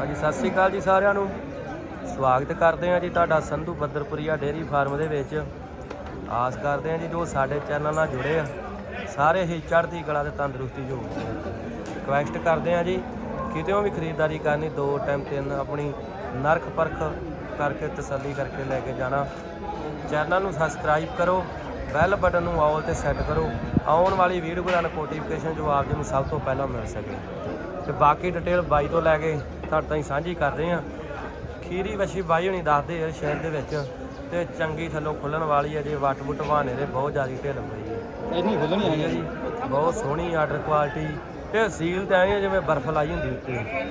ਹਾਂਜੀ, ਸਤਿ ਸ੍ਰੀ ਅਕਾਲ ਜੀ ਸਾਰਿਆਂ ਨੂੰ। ਸਵਾਗਤ ਕਰਦੇ ਹਾਂ ਜੀ ਤੁਹਾਡਾ ਸੰਧੂ ਬੱਦਰਪੁਰੀਆ ਡੇਅਰੀ ਫਾਰਮ ਦੇ ਵਿੱਚ। ਆਸ ਕਰਦੇ ਹਾਂ ਜੀ ਜੋ ਸਾਡੇ ਚੈਨਲ ਨਾਲ ਜੁੜੇ ਆ, ਸਾਰੇ ਹੀ ਚੜ੍ਹਦੀ ਕਲਾ ਤੇ ਤੰਦਰੁਸਤੀ ਜੋ ਰਿਕਵੈਸਟ ਕਰਦੇ ਹਾਂ ਜੀ ਕਿਤੇੋਂ ਵੀ ਖਰੀਦਦਾਰੀ ਕਰਨੀ, ਦੋ ਟਾਈਮ ਤਿੰਨ ਆਪਣੀ ਨਰਖ ਪਰਖ ਕਰਕੇ ਤਸੱਲੀ ਕਰਕੇ ਲੈ ਕੇ ਜਾਣਾ। ਚੈਨਲ ਨੂੰ ਸਬਸਕ੍ਰਾਈਬ ਕਰੋ, ਬੈਲ ਬਟਨ ਨੂੰ ਆਲ ਤੇ ਸੈੱਟ ਕਰੋ, ਆਉਣ ਵਾਲੀ ਵੀਡੀਓ ਦਾ ਨੋਟੀਫਿਕੇਸ਼ਨ ਜੋ ਆਪ ਜੀ ਨੂੰ ਸਭ ਤੋਂ ਪਹਿਲਾਂ ਮਿਲ ਸਕੇ। ਤੇ ਬਾਕੀ ਡਿਟੇਲ ਬਾਈ ਤੋਂ ਲੈ ਕੇ ਤੁਹਾਡੇ ਤਾਈਂ ਸਾਂਝੀ ਕਰਦੇ ਹਾਂ। ਖੀਰੀ ਵਸ਼ੀ ਬਾਈ ਹੁਣੀ ਦੱਸਦੇ ਆ ਸ਼ਹਿਰ ਦੇ ਵਿੱਚ ਤੇ ਚੰਗੀ ਥੱਲੋਂ ਖੁੱਲਣ ਵਾਲੀ ਹੈ ਜੇ ਵੱਟ ਵੁੱਟ ਬਹਾਨੇ ਦੇ ਬਹੁਤ ਜ਼ਿਆਦਾ ਢਿੱਲ ਪਈ ਹੈ ਇੰਨੀ ਖੁੱਲਣੀ ਠੀਕ ਹੈ ਜੀ। ਬਹੁਤ ਸੋਹਣੀ ਆਰਡਰ ਕੁਆਲਿਟੀ ਤੇ ਸੀਲ ਤੇ ਐਂ ਜਿਵੇਂ ਬਰਫ਼ ਲਾਈ ਹੁੰਦੀ ਉੱਤੇ।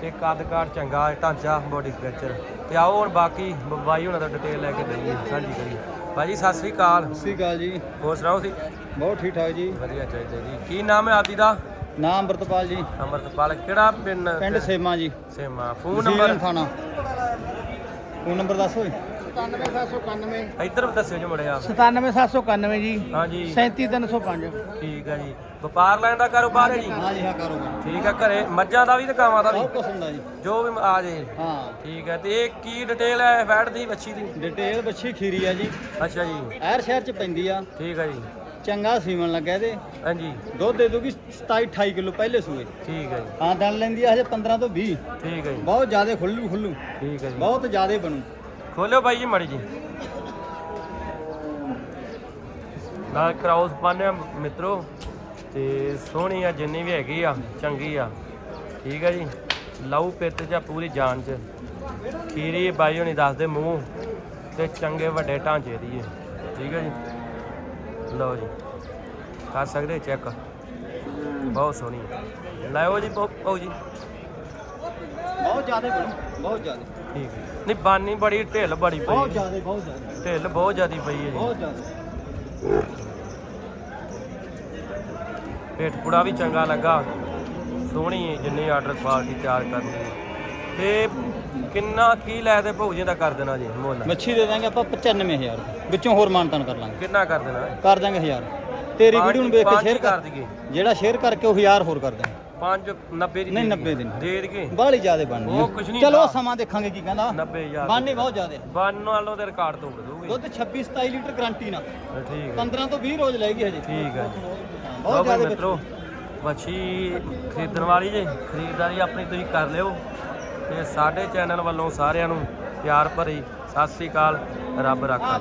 ਤੇ ਕੱਦ ਕਾਠ ਚੰਗਾ ਢਾਂਚਾ ਬੋਡੀ ਸਟਰਕਚਰ ਤੇ ਆਓ ਹੁਣ ਬਾਕੀ ਬਾਈ ਹੁਣਾਂ ਦਾ ਡਿਟੇਲ ਲੈ ਕੇ ਦਈਏ ਸਾਂਝੀ ਕਰੀਏ। ਭਾਜੀ ਸਤਿ ਸ੍ਰੀ ਅਕਾਲ। ਸਤਿ ਸ਼੍ਰੀ ਅਕਾਲ ਜੀ। ਹੋਰ ਸੁਣਾਓ ਸੀ ਬਹੁਤ ਠੀਕ ਠਾਕ ਜੀ। ਵਧੀਆ ਚਾਹੀਦਾ ਜੀ। ਕੀ ਨਾਮ ਹੈ ਆਦੀ ਦਾ? ਨਾਮ ਅੰਮ੍ਰਿਤਪਾਲ ਜੀ। ਅਮਰਤਪਾਲ ਕਿਹੜਾ ਪਿੰਡ? ਪਿੰਡ ਸੇਮਾ ਜੀ। ਸੇਮਾ। Phone number? ਥਾਣਾ। ਫੋਨ ਨੰਬਰ ਦੱਸੋ 97791 ਇੱਧਰ ਵੀ ਦੱਸਿਓ ਜੀ ਮੁੜਿਆ। 97791 ਜੀ। ਹਾਂਜੀ। 37305 ਠੀਕ ਹੈ ਜੀ। ਵਪਾਰ ਲੈਣ ਦਾ ਕਾਰੋਬਾਰ ਹੈ ਜੀ? ਹਾਂ ਜੀ ਹਾਂ ਕਾਰੋਬਾਰ। ਠੀਕ ਹੈ ਘਰੇ। ਮੱਝਾਂ ਦਾ ਵੀ ਤੇ ਗਾਵਾਂ ਦਾ ਵੀ? ਸਭ ਕੁਝ ਹੁੰਦਾ ਜੀ। ਜੋ ਵੀ ਆ ਜੇ। ਹਾਂ। ਠੀਕ ਹੈ ਤੇ ਇਹ ਕੀ ਡਿਟੇਲ ਹੈ? ਫੈਟ ਦੀ ਵੱਛੀ ਦੀ? ਡਿਟੇਲ ਬੱਚੀ ਖੀਰੀ ਆ ਜੀ। ਅੱਛਾ ਜੀ। ਐਰ ਸ਼ਹਿਰ ਚ ਪੈਂਦੀ ਆ। ਠੀਕ ਹੈ ਜੀ। ਚੰਗਾ ਸੀਮਨ ਲੱਗਾ ਇਹਦੇ। ਹਾਂਜੀ। ਦੁੱਧ ਦੇ ਦੂਗੀ 27 28 ਕਿਲੋ ਪਹਿਲੇ ਸੂਏ। ਠੀਕ ਹੈ ਜੀ। ਹਾਂ ਦਣ ਲੈਂਦੀ ਆ ਹਜੇ 15 ਤੋਂ 20 ਠੀਕ ਹੈ ਜੀ। ਬਹੁਤ ਜ਼ਿਆਦਾ ਖੁੱਲੂ ਖੁੱਲੂ। ਠੀਕ ਹੈ ਜੀ। ਬਹੁਤ ਜ਼ਿਆਦਾ ਬਣੂ। ਖੋਲਿਓ ਬਾਈ ਜੀ ਮੜੀ ਜੀ। ਨਾਲ ਕਰਾਉਸ ਪਾਣੇ ਮਿੱਤਰੋ। ਤੇ ਸੋਹਣੀ ਆ ਜਿੰਨੀ ਵੀ ਹੈਗੀ ਆ ਚੰਗੀ ਆ। ਠੀਕ ਹੈ ਜੀ। ਲਹੂ ਪਿੱਤ ਆ ਪੂਰੀ ਜਾਨ ਚ। ਖੀਰੀ ਬਾਈ ਹੋਣੀ ਦੱਸਦੇ ਮੂੰਹ। ਤੇ ਚੰਗੇ ਵੱਡੇ ਢਾਂਚੇ ਦੀ ਹੈ ਠੀਕ ਹੈ ਜੀ। ਲਓ ਜੀ। ਕਰ ਸਕਦੇ ਚੈੱਕ ਬਹੁਤ ਸੋਹਣੀ ਲਾਓ ਜੀ ਪਾਓ ਜੀ। ਬਹੁਤ ਜ਼ਿਆਦਾ ਬਣੂ ਬਹੁਤ ਜ਼ਿਆਦਾ। ਠੀਕ ਹੈ। ਨਹੀਂ ਬਾਨੀ ਬੜੀ ਢਿੱਲ ਬੜੀ ਪਈ ਬਹੁਤ ਹੈ। ਜ਼ਿਆਦਾ ਬਹੁਤ ਜ਼ਿਆਦਾ। ਢਿੱਲ ਬਹੁਤ ਜ਼ਿਆਦੀ ਪਈ ਹੈ ਜੀ। ਬਹੁਤ ਜ਼ਿਆਦਾ। ਪੇਟ ਪੂੜਾ ਵੀ ਚੰਗਾ ਲੱਗਾ। ਸੋਹਣੀ ਹੈ ਜਿੰਨੀ ਆਰਡਰ ਕੁਆਲਿਟੀ ਤਿਆਰ ਕਰਨੀ ਹੈ। ਤੇ ਕਿੰਨਾ ਕੀ ਲੈ ਦੇ ਭੌਜੀ ਦਾ ਕਰ ਦੇਣਾ ਜੀ ਮੁੱਲ? ਮੱਛੀ ਦੇ ਦਾਂਗੇ ਆਪਾਂ 95000 ਰੁਪਏ। ਵਿੱਚੋਂ ਹੋਰ ਮਾਨਤਾਨ ਕਰ ਲਾਂਗੇ। ਕਿੰਨਾ ਕਰ ਦੇਣਾ? ਕਰ ਦਾਂਗੇ 1000 ਤੇਰੀ ਵੀਡੀਓ ਨੂੰ ਵੇਖ ਕੇ ਸ਼ੇਅਰ ਕਰ ਦਈਏ। ਜਿਹੜਾ ਸ਼ੇਅਰ ਕਰਕੇ ਉਹ 1000 ਹੋਰ ਕਰ ਦਾਂਗੇ 5 90 ਦੀ ਨਹੀਂ, ਦੇ 90 ਦੀ ਨਹੀਂ। ਦੇ ਦੇਗੇ ਬਾਹਲੀ ਜ਼ਿਆਦਾ ਬਣਨੀ ਉਹ ਨਹੀਂ ਚਲੋ। ਸਮਾਂ ਦੇਖਾਂਗੇ ਕੀ ਕਹਿੰਦਾ। 90000 ਬਣਨੀ ਬਹੁਤ ਜ਼ਿਆਦਾ। ਬੰਨ ਵਾਲੋਂ ਤੇ ਰਿਕਾਰਡ ਤੋੜ ਦੂਗੀ ਦੁੱਧ 26 27 ਲੀਟਰ ਗਾਰੰਟੀ ਨਾਲ। ਠੀਕ ਹੈ। 15 ਤੋਂ 20 ਰੋਜ਼ ਲੈਗੀ ਹਜੇ। ਠੀਕ ਹੈ। ਬਹੁਤ ਜ਼ਿਆਦਾ ਮਿੱਤਰੋ ਮੱਛੀ ਖਰੀਦਣ ਵਾਲੀ ਜੇ ਖਰੀਦਦਾਰੀ ਆਪਣੀ ਤੁਸੀਂ ਕਰ ਲਿਓ। ਤੇ ਸਾਡੇ ਚੈਨਲ ਵੱਲੋਂ ਸਾਰਿਆਂ ਨੂੰ ਪਿਆਰ ਭਰੀ ਸਤਿ ਸ੍ਰੀ ਅਕਾਲ। ਰੱਬ ਰਾਖਾ